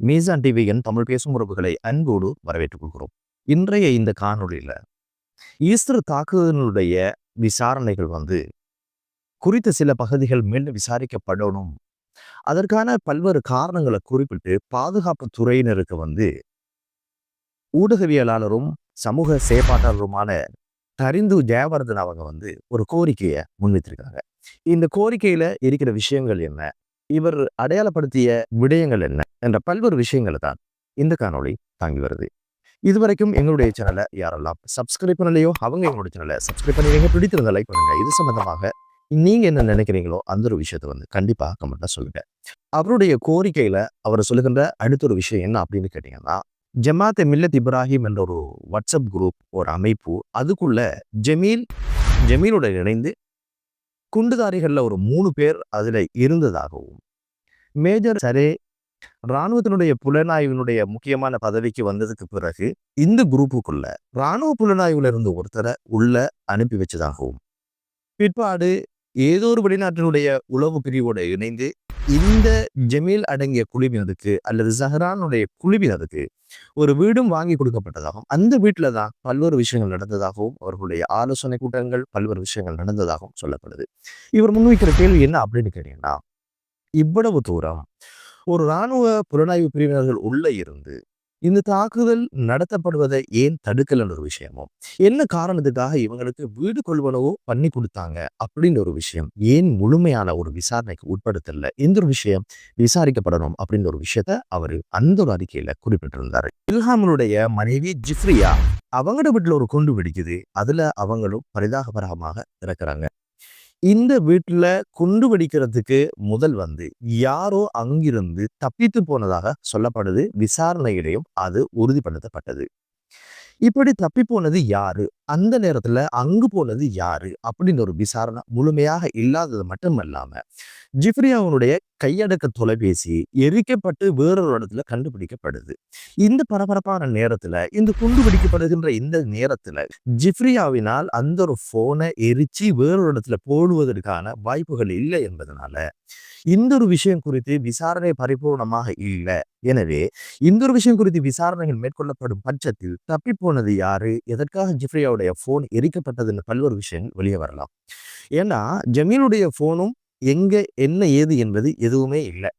மீசான் டிவியின் தமிழ் பேசும் உறவுகளை அன்போடு வரவேற்றுக் கொள்கிறோம். இன்றைய இந்த காணொளியில ஈஸ்டர் தாக்குதலுடைய விசாரணைகள் வந்து குறித்த சில பகுதிகள் மீண்டும் விசாரிக்கப்படணும். அதற்கான பல்வேறு காரணங்களை குறிப்பிட்டு பாதுகாப்பு துறையினருக்கு வந்து ஊடகவியலாளரும் சமூக செயற்பாட்டாளருமான தரிந்து ஜெயவர்தன் அவங்க வந்து ஒரு கோரிக்கையை முன்வைத்திருக்காங்க. இந்த கோரிக்கையில இருக்கிற விஷயங்கள் என்ன? இவர் அடையாளப்படுத்திய விடயங்கள் என்ன என்ற பல்வேறு விஷயங்களை தான் இந்த காணொளி தாங்கி வருது. இதுவரைக்கும் எங்களுடைய சேனலை யாரெல்லாம் சப்ஸ்கிரைப் பண்ணலையோ அவங்க எங்களுடைய சேனலை சப்ஸ்கிரைப் பண்ணிடுங்க பிடித்திருந்த லைக் பண்ணுங்க. இது சம்பந்தமாக நீங்க என்ன நினைக்கிறீங்களோ அந்த ஒரு விஷயத்தை வந்து கண்டிப்பா கமெண்ட்ல சொல்லுங்க. அவருடைய கோரிக்கையில அவர் சொல்லுகின்ற அடுத்த ஒரு விஷயம் என்ன அப்படின்னு கேட்டீங்கன்னா ஜமாத் மில்லத் இப்ராஹிம் என்ற ஒரு வாட்ஸ்அப் குரூப் ஒரு அமைப்பு அதுக்குள்ள ஜமீல் ஜமீலுடன் இணைந்து குண்டுதாரிகள்ல ஒரு மூணு பேர் அதுல இருந்ததாகவும் மேஜர் சரே இராணுவத்தினுடைய புலனாய்வினுடைய முக்கியமான பதவிக்கு வந்ததுக்கு பிறகு இந்த குரூப்புக்குள்ள இராணுவ புலனாய்வுல இருந்து ஒருத்தரை உள்ள அனுப்பி வச்சதாகவும் பிற்பாடு ஏதோ ஒரு வெளிநாட்டினுடைய உளவு பிரிவோடு இணைந்து இந்த ஜமீல் அடங்கிய குழுவினருக்கு அல்லது ஜஹரானுடைய குழுவினருக்கு ஒரு வீடும் வாங்கி கொடுக்கப்பட்டதாகவும் அந்த வீட்டில் தான் பல்வேறு விஷயங்கள் நடந்ததாகவும் அவர்களுடைய ஆலோசனை கூட்டங்கள் பல்வேறு விஷயங்கள் நடந்ததாகவும் சொல்லப்படுது. இவர் முன்வைக்கிற கேள்வி என்ன அப்படின்னு கேட்டீங்கன்னா இவ்வளவு தூரம் ஒரு இராணுவ புலனாய்வு பிரிவினர்கள் உள்ளே இருந்து இந்த தாக்குதல் நடத்தப்படுவதை ஏன் தடுக்கலன்ற ஒரு விஷயமும் என்ன காரணத்துக்காக இவங்களுக்கு வீடு கொள்வனவோ பண்ணி கொடுத்தாங்க அப்படின்ற ஒரு விஷயம் ஏன் முழுமையான ஒரு விசாரணைக்கு உட்படுத்தல இந்த ஒரு விஷயம் விசாரிக்கப்படணும் அப்படின்ற ஒரு விஷயத்த அவர் அந்த ஒரு அறிக்கையில குறிப்பிட்டிருந்தாரு. இல்ஹாமனுடைய மனைவி ஜிஃப்ரியா அவங்களோட வீட்டுல ஒரு குண்டு வெடிக்குது அதுல அவங்களும் பரிதாபகரமாக இறக்குறாங்க. இந்த வீட்டுல குண்டு வெடிக்கிறதுக்கு முதல் வந்து யாரோ அங்கிருந்து தப்பித்து போனதாக சொல்லப்படுது. விசாரணையிலையும் அது உறுதிப்படுத்தப்பட்டது. இப்படி தப்பி போனது யாரு? அந்த நேரத்துல அங்கு போனது யாரு? அப்படின்னு ஒரு விசாரணை முழுமையாக இல்லாதது மட்டுமல்லாம அவனுடைய கையடக்க தொலைபேசி எரிக்கப்பட்டு வேறொரு இடத்துல கண்டுபிடிக்கப்படுது. இந்த பரபரப்பான நேரத்துல இந்த குண்டு பிடிக்கப்படுகின்ற இந்த நேரத்துல ஜிப்ரியாவினால் அந்த ஒரு போனை எரிச்சு வேறொரு இடத்துல போடுவதற்கான வாய்ப்புகள் இல்லை என்பதனால இந்த ஒரு விஷயம் குறித்து விசாரணை பரிபூர்ணமாக இல்லை. எனவே இந்த ஒரு விஷயம் குறித்து விசாரணைகள் மேற்கொள்ளப்படும் பட்சத்தில் தப்பி போனது யாரு? எதற்காக ஜிப்ரியா ஜமீலாவுடைய ஃபோன் எரிக்கப்பட்டதுன்னு பல்வேறு விஷயங்கள் வெளியே வரலாம். ஏன்னா ஜமீலுடைய ஃபோனும் எங்க என்ன ஏது என்பது எதுவுமே இல்லை.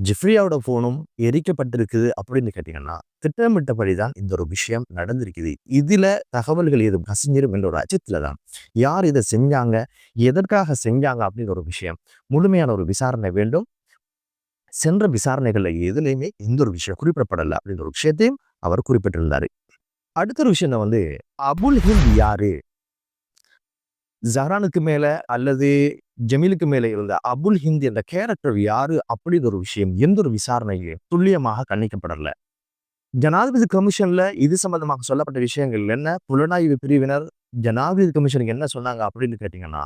ஜிஃப்ரியாவோட ஃபோனும் எரிக்கப்பட்டிருக்குது அப்படின்னு கேட்டீங்கன்னா திட்டமிட்டபடிதான் இந்த ஒரு விஷயம் நடந்திருக்குது. இதுல தகவல்கள் எதுவும் கசிஞ்சிரும் என்ற ஒரு அச்சத்துல தான் யார் இதை செஞ்சாங்க எதற்காக செஞ்சாங்க அப்படின்ற ஒரு விஷயம் முழுமையான ஒரு விசாரணை வேண்டும். சென்ற விசாரணைகள்ல எதுலையுமே இந்த ஒரு விஷயம் குறிப்பிடப்படலை அப்படின்ற ஒரு விஷயத்தையும் அவர் குறிப்பிட்டிருந்தார். அடுத்த ஒரு விஷயம் வந்து அபுல் ஹிந்த் யாரு? ஜஹரானுக்கு மேல அல்லது ஜமீலுக்கு மேல இருந்த அபுல் ஹிந்த் என்ற கேரக்டர் யாரு அப்படிங்கிற ஒரு விஷயம் எந்த ஒரு விசாரணையிலும் துல்லியமாக கண்டிக்கப்படல ஜனாதிபதி கமிஷன்ல இது சம்பந்தமாக சொல்லப்பட்ட விஷயங்கள் என்ன? புலனாய்வு பிரிவினர் ஜனாதிபதி கமிஷனுக்கு என்ன சொன்னாங்க அப்படின்னு கேட்டீங்கன்னா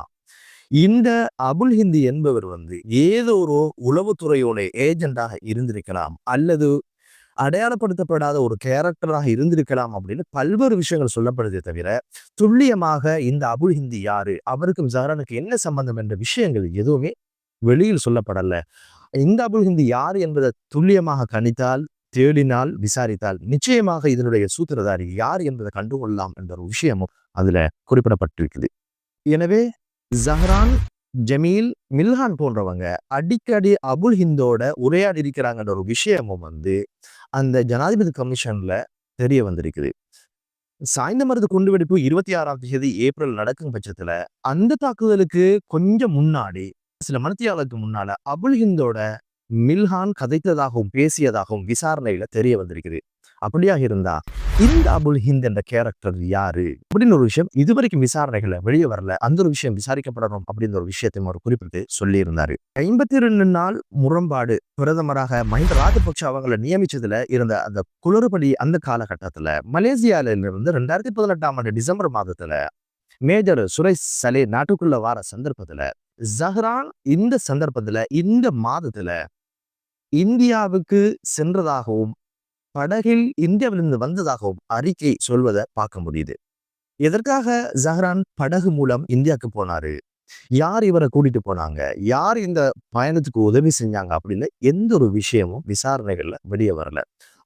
இந்த அபுல் ஹிந்தி என்பவர் வந்து ஏதோ ஒரு உளவுத்துறையோட ஏஜென்டாக இருந்திருக்கலாம் அல்லது அடையாளப்படுத்தப்படாத ஒரு கேரக்டராக இருந்திருக்கலாம் அப்படின்னு பல்வேறு விஷயங்கள் சொல்லப்படுதே தவிர துல்லியமாக இந்த அபுல் ஹிந்தி யாரு? அவருக்கும் ஜஹரானுக்கு என்ன சம்பந்தம் என்ற விஷயங்கள் எதுவுமே வெளியில் சொல்லப்படல. இந்த அபுல் ஹிந்தி யார் என்பதை துல்லியமாக கணித்தால் தேடினால் விசாரித்தால் நிச்சயமாக இதனுடைய சூத்திரதாரி யார் என்பதை கண்டுகொள்ளலாம் என்ற ஒரு விஷயமும் அதுல குறிப்பிடப்பட்டிருக்குது. எனவே ஜஹரான் ஜமீல் மில்ஹான் போன்றவங்க அடிக்கடி அபுல் ஹிந்தோட உரையாடி இருக்கிறாங்கன்ற ஒரு விஷயமும் வந்து அந்த ஜனாதிபதி கமிஷன்ல தெரிய வந்திருக்குது. சாய்ந்த மருது குண்டுவெடிப்பு இருபத்தி ஆறாம் தேதி ஏப்ரல் நடக்கும் பட்சத்துல அந்த தாக்குதலுக்கு கொஞ்சம் முன்னாடி சில மனத்தியாளருக்கு முன்னால அபுல் ஹிந்தோட மில்ஹான் கதைத்ததாகவும் பேசியதாகவும் விசாரணையில தெரிய வந்திருக்குது. அப்படியாக இருந்தா இந்த அபுல் ஹிந்த் என்ற கேரக்டர் யாரு? அப்படின்னு ஒரு விஷயம் இதுவரைக்கும் விசாரணைகளை வெளியே வரல. அந்த ஒரு விஷயம் விசாரிக்கப்படணும் அப்படின்ற ஒரு விஷயத்தையும் அவர் குறிப்பிட்டு சொல்லி இருந்தாரு ஐம்பத்தி ரெண்டு நாள் முரண்பாடு பிரதமராக மஹிந்த ராஜபக்ஷ அவங்களை நியமிச்சதுல இருந்த அந்த குளறுபடி அந்த காலகட்டத்துல மலேசியால இருந்து ரெண்டாயிரத்தி பதினெட்டாம் ஆண்டு டிசம்பர் மாதத்துல மேஜர் சுரேஷ் சலே நாட்டுக்குள்ள வார சந்தர்ப்பத்துல ஜஹ்ரான் இந்த சந்தர்ப்பத்துல இந்த மாதத்துல இந்தியாவுக்கு சென்றதாகவும் படகில் இந்தியாவிலிருந்து வந்ததாகவும் அறிக்கை சொல்வதை பார்க்க முடியுது. எதற்காக ஜஹ்ரான் படகு மூலம் இந்தியாவுக்கு போனாரு? யார் இவரை கூட்டிட்டு போனாங்க? யார் இந்த பயணத்துக்கு உதவி செஞ்சாங்க அப்படின்னு எந்த ஒரு விஷயமும் விசாரணைகள்ல வெளியே வரல.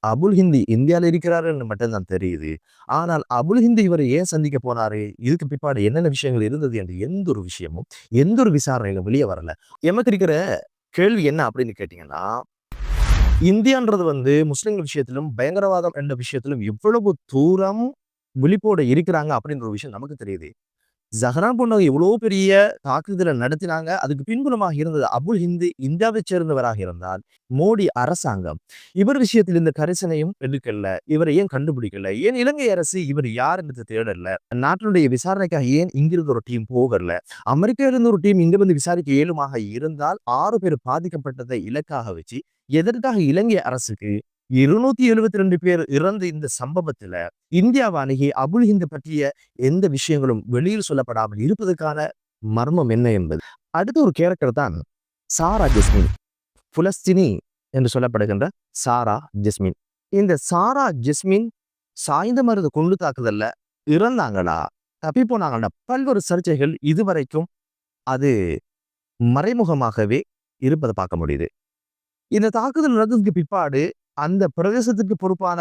அபுல் ஹிந்தி இந்தியாவில் இருக்கிறாருன்னு மட்டும்தான் தெரியுது. ஆனால் அபுல் ஹிந்தி இவரை ஏன் சந்திக்க போனாரு? இதுக்கு பிற்பாடு என்னென்ன விஷயங்கள் இருந்தது என்று எந்த ஒரு விஷயமும் எந்த ஒரு விசாரணையிலும் வெளியே வரல. எமக்கு இருக்கிற கேள்வி என்ன அப்படின்னு கேட்டீங்கன்னா இந்தியான்றது வந்து முஸ்லிம்கள் விஷயத்திலும் பயங்கரவாதம் என்ற விஷயத்திலும் எவ்வளவு தூரம் விழிப்போட இருக்கிறாங்க அப்படின்ற ஒரு விஷயம் நமக்கு தெரியுது. ஜஹரான் பொண்ணு எவ்வளவு பெரிய தாக்குதலை நடத்தினாங்க அதுக்கு பின்புலமாக இருந்தது அபுல் ஹிந்து இந்தியாவை சேர்ந்தவராக இருந்தால் மோடி அரசாங்கம். இவர் விஷயத்தில் இந்த கரிசனையும் எடுக்கல இவரை ஏன் கண்டுபிடிக்கல ஏன் இலங்கை அரசு இவர் யார் என்று தேடல நாட்டினுடைய விசாரணைக்காக ஏன் இங்கிருந்து ஒரு டீம் போகல அமெரிக்காவிலிருந்து ஒரு டீம் இங்க வந்து விசாரிக்க இயலுமாக இருந்தால் ஆறு பேர் பாதிக்கப்பட்டதை இலக்காக வச்சு எதற்காக இலங்கை அரசுக்கு இருநூத்தி எழுபத்தி ரெண்டு பேர் இறந்த இந்த சம்பவத்துல இந்தியாவை அணுகி அபுல் ஹிந்த் பற்றிய எந்த விஷயங்களும் வெளியில் சொல்லப்படாமல் இருப்பதற்கான மர்மம் என்ன என்பது. அடுத்த ஒரு கேரக்டர் தான் சாரா ஜெஸ்மின். புலஸ்தினி என்று சொல்லப்படுகின்ற சாரா ஜெஸ்மின். இந்த சாரா ஜெஸ்மின் சாய்ந்த மருந்து கொண்டு தாக்குதல்ல இறந்தாங்களா? தப்பி போனாங்களா? பல்வேறு சர்ச்சைகள் இதுவரைக்கும் அது மறைமுகமாகவே இருப்பதை பார்க்க முடியுது. இந்த தாக்குதல் நடந்ததுக்கு பிற்பாடு அந்த பிரதேசத்துக்கு பொறுப்பான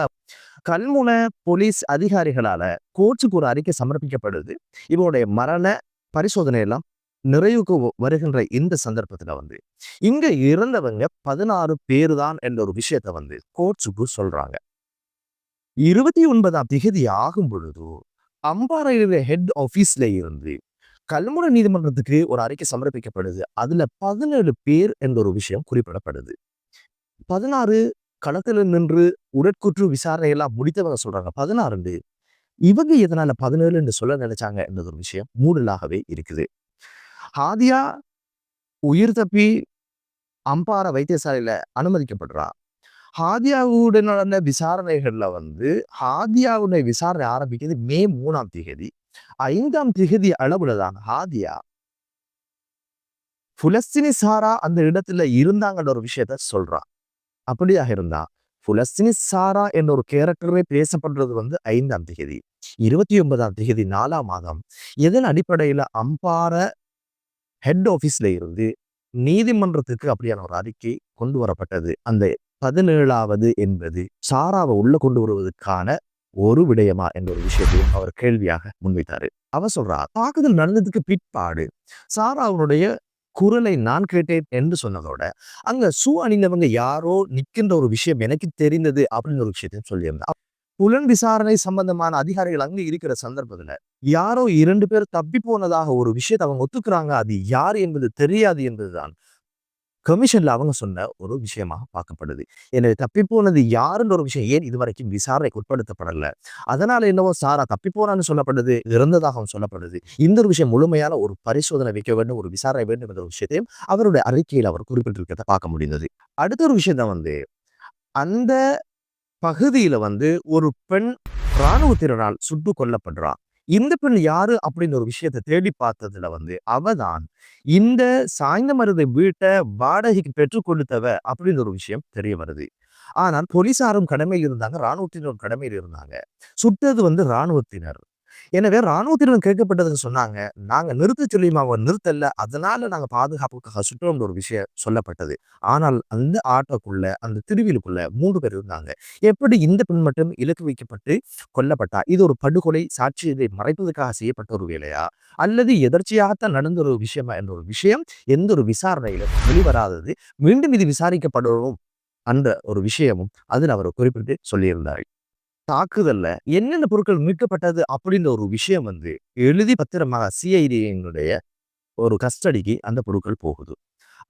கல்முன போலீஸ் அதிகாரிகளால கோர்ட்டுக்கு ஒரு அறிக்கை சமர்ப்பிக்கப்படுது. இவருடைய மரண பரிசோதனை எல்லாம் நிறைவுக்கு வருகின்ற இந்த சந்தர்ப்பத்துல வந்து இங்க இறந்தவங்க பதினாறு பேர் தான் என்ற ஒரு விஷயத்த வந்து கோர்ட்ஸுக்கு சொல்றாங்க. இருபத்தி ஒன்பதாம் திகதி ஆகும் பொழுது அம்பாறையில ஹெட் ஆபீஸ்ல இருந்து கல்முனை நீதிமன்றத்துக்கு ஒரு அறிக்கை சமர்ப்பிக்கப்படுது. அதுல பதினேழு பேர் என்ற ஒரு விஷயம் குறிப்பிடப்படுது. பதினாறு களத்துல நின்று உடற்கூற்று விசாரணை எல்லாம் முடித்தவங்க சொல்றாங்க. பதினாறுண்டு. இவங்க எதனால பதினேழுன்னு சொல்ல நினைச்சாங்க என்ற ஒரு விஷயம் மூடலாகவே இருக்குது. ஹாதியா உயிர் தப்பி அம்பார வைத்தியசாலையில அனுமதிக்கப்படுறா. ஹாதியாவுடனான விசாரணைகள்ல வந்து ஹாதியாவுடைய விசாரணை ஆரம்பிக்கிறது மே மூணாம் திகதி. ஐந்தாம் திகதி அளவுல தான் ஹாதியா. புலஸ்தினி சாரா அந்த இடத்துல இருந்தாங்கன்ற ஒரு விஷயத்த சொல்றான் அப்படியாக இருந்தா புலஸ்தினி சாரா என்ற ஒரு கேரக்டரே பேசப்படுறது வந்து ஐந்தாம் திகதி. இருபத்தி ஒன்பதாம் திகதி நாலாம் மாதம். எதன் அடிப்படையில அம்பார ஹெட் ஆஃபீஸ்ல இருந்து நீதிமன்றத்துக்கு அப்படியான ஒரு அறிக்கை கொண்டு வரப்பட்டது. அந்த பதினேழாவது என்பது சாராவை உள்ள கொண்டு வருவதற்கான ஒரு விடயமா என்ற ஒரு விஷயத்தையும் அவர் கேள்வியாக முன்வைத்தாரு. அவர் சொல்றா தாக்குதல் நடந்ததுக்கு பிற்பாடு சாராவுடைய குரலை நான் கேட்டேன் என்று சொன்னதோட அங்க சூ அணிந்தவங்க யாரோ நிற்கின்ற ஒரு விஷயம் எனக்கு தெரிந்தது அப்படின்னு ஒரு விஷயத்தையும் சொல்லியிருந்தேன். புலன் விசாரணை சம்பந்தமான அதிகாரிகள் அங்க இருக்கிற சந்தர்ப்பத்துல யாரோ இரண்டு பேர் தப்பி போனதாக ஒரு விஷயத்தை அவங்க ஒத்துக்கிறாங்க அது யார் என்பது தெரியாது என்பதுதான். கமிஷன்ல அவங்க சொன்ன ஒரு விஷயமாக பார்க்கப்படுது. எனவே தப்பி போனது யாருன்ற ஒரு விஷயம் ஏன் இதுவரைக்கும் விசாரணைக்கு உட்படுத்தப்படலை? அதனால என்னவோ சாரா தப்பி போனான்னு சொல்லப்படுது இறந்ததாகவும் சொல்லப்படுது. இந்த ஒரு விஷயம் முழுமையான ஒரு பரிசோதனை வைக்க வேண்டும் ஒரு விசாரணை வேண்டும் என்ற விஷயத்தையும் அவருடைய அறிக்கையில் அவர் குறிப்பிட்டிருக்கிறத பார்க்க முடிந்தது. அடுத்த ஒரு விஷயம் தான் வந்து அந்த பகுதியில வந்து ஒரு பெண் இராணுவத்தினரால் சுட்டு கொல்லப்படுறான் இந்த பெண் யாரு? அப்படின்னு ஒரு விஷயத்தை தேடி பார்த்ததுல வந்து அவதான் இந்த சாய்ந்த மருதை வீட்டை வாடகைக்கு பெற்றுக் கொடுத்தவ அப்படின்னு ஒரு விஷயம் தெரிய வருது. ஆனால் போலீசாரும் கடமையில் இருந்தாங்க இராணுவத்தினர் கடமையில் இருந்தாங்க. சுட்டது வந்து இராணுவத்தினர். எனவே இராணுவத்திடம் கேட்கப்பட்டதுக்கு சொன்னாங்க. நாங்க நிறுத்த சொல்லியும் அவங்க நிறுத்தல. அதனால நாங்க பாதுகாப்புக்காக சுற்றோம்னு ஒரு விஷயம் சொல்லப்பட்டது. ஆனால் அந்த ஆட்டோக்குள்ள அந்த திருவிலுக்குள்ள மூன்று பேர் இருந்தாங்க. எப்படி இந்த பெண் மட்டும் இலக்கு வைக்கப்பட்டு கொல்லப்பட்டா? இது ஒரு படுகொலை சாட்சியத்தை மறைப்பதற்காக செய்யப்பட்ட ஒரு வேலையா? அல்லது எதர்ச்சியாகத்தான் நடந்த ஒரு விஷயமா? என்ற ஒரு விஷயம் எந்த ஒரு விசாரணையிலும் வெளிவராதது. மீண்டும் இது விசாரிக்கப்படணும் அந்த ஒரு விஷயமும் அதில் அவர் குறிப்பிட்டு சொல்லியிருந்தார். தாக்குதல்ல என்னென்ன பொருட்கள் மீட்கப்பட்டது அப்படின்ற ஒரு விஷயம் வந்து எழுதி பத்திரமாக சிஐடியினுடைய ஒரு கஸ்டடிக்கு அந்த பொருட்கள் போகுது.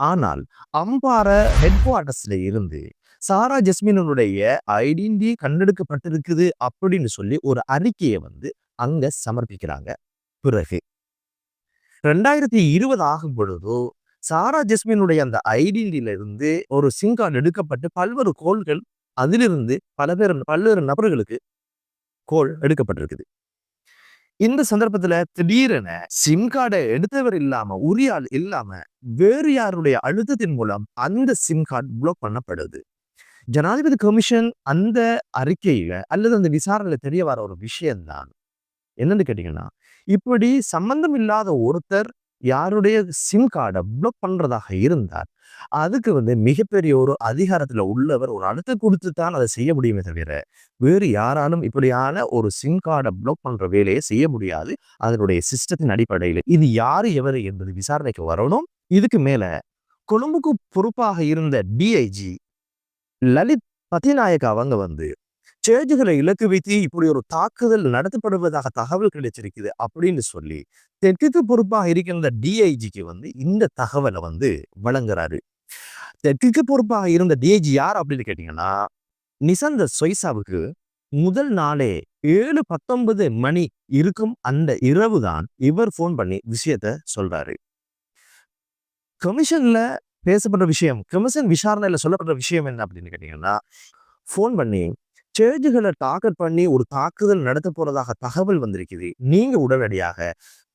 ஆனால் அம்பார ஹெட் குவார்டர்ஸ்ல இருந்து சாரா ஜஸ்மினுடைய ஐடென்டி கண்டெடுக்கப்பட்டிருக்குது அப்படின்னு சொல்லி ஒரு அறிக்கையை வந்து அங்க சமர்ப்பிக்கிறாங்க. பிறகு ரெண்டாயிரத்தி இருபது ஆகும் பொழுதோ சாரா ஜஸ்மினுடைய அந்த ஐடென்டில இருந்து ஒரு சிம் கார்டு எடுக்கப்பட்டு பல்வேறு கோள்கள் அதிலிருந்து பல பேர் பல்வேறு நபர்களுக்கு கோல் எடுக்கப்பட்டிருக்குது. இந்த சந்தர்ப்பத்துல திடீரென சிம் கார்டை எடுத்தவர் இல்லாம உரிய ஆள் இல்லாம வேறு யாருடைய அழுத்தத்தின் மூலம் அந்த சிம் கார்டு பிளாக் பண்ணப்படுது. ஜனாதிபதி கமிஷன் அந்த அறிக்கையில அல்லது அந்த விசாரணையில தெரிய வர ஒரு விஷயம்தான் என்னன்னு கேட்டீங்கன்னா இப்படி சம்பந்தம் இல்லாத ஒருத்தர் யாருடைய சிம் கார்டை பிளாக் பண்றதாக இருந்தால் அதுக்கு வந்து மிகப்பெரிய ஒரு அதிகாரத்துல உள்ளவர் ஒரு அழுத்தம் கொடுத்து தான் அதை செய்ய முடியுமே தவிர வேறு யாராலும் இப்படியான ஒரு சிம் கார்டை பிளாக் பண்ற வேலையை செய்ய முடியாது. அதனுடைய சிஸ்டத்தின் அடிப்படையில் இது யாரு எவரு என்பது விசாரணைக்கு வரணும். இதுக்கு மேல கொழும்புக்கு பொறுப்பாக இருந்த டிஐஜி லலித் பத்திநாயக் அவங்க வந்து சேர்ஜுகளை இலக்கு வைத்து இப்படி ஒரு தாக்குதல் நடத்தப்படுவதாக தகவல் கிடைச்சிருக்குது அப்படின்னு சொல்லி தெற்கு பொறுப்பாக இருக்கின்ற டிஐஜிக்கு வந்து இந்த தகவலை வந்து வழங்குறாரு. தெற்கு பொறுப்பாக இருந்த டிஐஜி யார் அப்படின்னு கேட்டீங்கன்னா நிசந்த சொய்சாவுக்கு முதல் நாளே ஏழு பத்தொன்பது மணி இருக்கும் அந்த இரவு தான் இவர் ஃபோன் பண்ணி விஷயத்த சொல்றாரு. கமிஷன்ல பேசப்படுற விஷயம் கமிஷன் விசாரணையில சொல்லப்படுற விஷயம் என்ன அப்படின்னு கேட்டீங்கன்னா ஃபோன் பண்ணி சேர்ஜுகளை டார்கெட் பண்ணி ஒரு தாக்குதல் நடத்த போறதாக தகவல் வந்திருக்குது. நீங்க உடனடியாக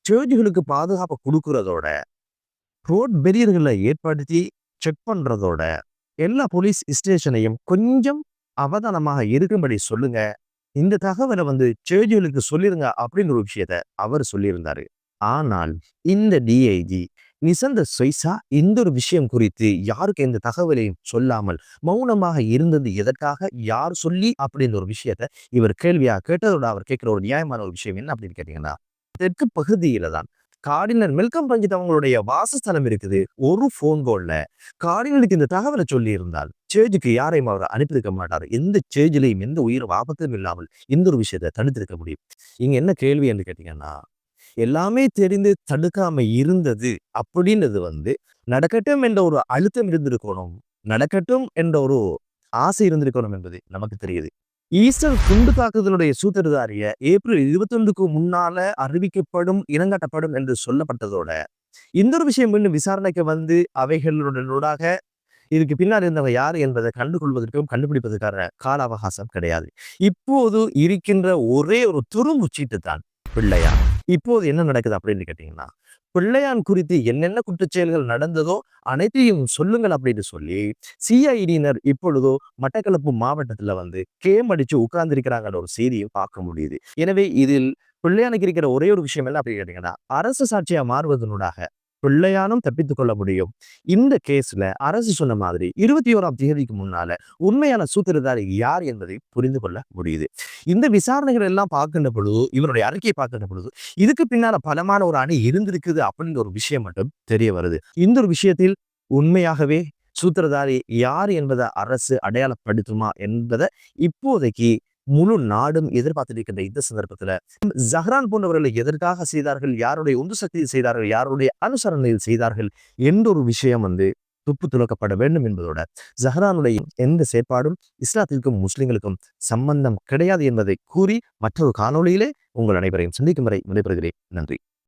சேர்ஜுகளுக்கு பாதுகாப்பு கொடுக்கறதோட ரோட் பெரியர்களை ஏற்படுத்தி செக் பண்றதோட எல்லா போலீஸ் ஸ்டேஷனையும் கொஞ்சம் அவதானமாக இருக்கும்படி சொல்லுங்க. இந்த தகவலை வந்து சேர்ஜுகளுக்கு சொல்லிருங்க அப்படின்னு ஒரு விஷயத்த அவர் சொல்லியிருந்தாரு. ஆனால் இந்த டிஐஜி நிசந்த சொய்சா இந்த ஒரு விஷயம் குறித்து யாருக்கு எந்த தகவலையும் சொல்லாமல் மௌனமாக இருந்தது எதற்காக? யார் சொல்லி? அப்படின்ற ஒரு விஷயத்த இவர் கேள்வியா கேட்டதோட அவர் கேட்கிற ஒரு நியாயமான ஒரு விஷயம் என்ன அப்படின்னு கேட்டீங்கன்னா தெற்கு பகுதியில தான் கார்டினர் மெல்கம் பஞ்சித் அவங்களுடைய வாசஸ்தலம் இருக்குது. ஒரு போன் கோல்ல கார்டினருக்கு இந்த தகவலை சொல்லி இருந்தால் சேஜுக்கு யாரையும் அவர் அனுப்பியிருக்க மாட்டார். எந்த சேஜிலையும் எந்த உயிர் ஆபத்தும் இல்லாமல் இந்த ஒரு விஷயத்தை தடுத்திருக்க முடியும்? இங்க என்ன கேள்வி என்று கேட்டீங்கன்னா எல்லாமே தெரிந்து தடுக்காம இருந்தது அப்படின்றது வந்து நடக்கட்டும் என்ற ஒரு அழுத்தம் இருந்திருக்கணும். நடக்கட்டும் என்ற ஒரு ஆசை இருந்திருக்கணும் என்பது நமக்கு தெரியுது. ஈஸ்டர் குண்டு தாக்குதலுடைய சூத்திரதாரிய ஏப்ரல் இருபத்தி ஒன்றுக்கு முன்னால அறிவிக்கப்படும் இனங்காட்டப்படும் என்று சொல்லப்பட்டதோட இந்த ஒரு விஷயம் மீண்டும் விசாரணைக்கு வந்து அவைகளுடனூடாக இதுக்கு பின்னால் இருந்தவங்க யார் என்பதை கண்டுகொள்வதற்கும் கண்டுபிடிப்பதற்கான கால அவகாசம் கிடையாது. இப்போது இருக்கின்ற ஒரே ஒரு துரும்பு சீட்டு தான். பிள்ளையார் இப்போது என்ன நடக்குது அப்படின்னு கேட்டீங்கன்னா பிள்ளையான் குறித்து என்னென்ன குற்றச்செயல்கள் நடந்ததோ அனைத்தையும் சொல்லுங்கள் அப்படின்னு சொல்லி சிஐடியினர் இப்பொழுதோ மட்டக்களப்பு மாவட்டத்துல வந்து கேம் அடிச்சு உட்கார்ந்திருக்கிறாங்கன்ற ஒரு செய்தியும் பார்க்க முடியுது. எனவே இதில் பிள்ளையானுக்கு இருக்கிற ஒரே ஒரு விஷயம் என்ன அப்படின்னு கேட்டீங்கன்னா அரசு சாட்சியா மாறுவதனூடாக பிள்ளையானும் தப்பித்துக் கொள்ள முடியும். இந்த கேஸ்ல அரசு சொன்ன மாதிரி இருபத்தி ஓராம் தேதிக்கு முன்னால உண்மையான சூத்திரதாரி யார் என்பதை புரிந்து கொள்ள முடியுது. இந்த விசாரணைகள் எல்லாம் பார்க்கின்ற பொழுது இவருடைய அறிக்கையை பார்க்கின்ற பொழுது இதுக்கு பின்னால பலமான ஒரு அணி இருந்திருக்குது அப்படின்ற ஒரு விஷயம் மட்டும் தெரிய வருது. இந்த ஒரு விஷயத்தில் உண்மையாகவே சூத்திரதாரி யார் என்பதை அரசு அடையாளப்படுத்துமா என்பதை இப்போதைக்கு முழு நாடும் எதிர்பார்த்திருக்கின்ற இந்த சந்தர்ப்பத்தில். ஜஹ்ரான் போன்றவர்களை எதற்காக செய்தார்கள்? யாருடைய உந்து சக்தியில் செய்தார்கள்? யாருடைய அனுசரணையில் செய்தார்கள்? என்ற ஒரு விஷயம் வந்து துப்பு துளக்கப்பட வேண்டும் என்பதோட. ஜஹ்ரானுடைய எந்த செயற்பாடும் இஸ்லாத்திற்கும் முஸ்லிம்களுக்கும் சம்பந்தம் கிடையாது என்பதை கூறி மற்றொரு காணொளியிலே உங்கள் அனைவரையும் சந்திக்கும் வரை விடைபெறுகிறேன். நன்றி.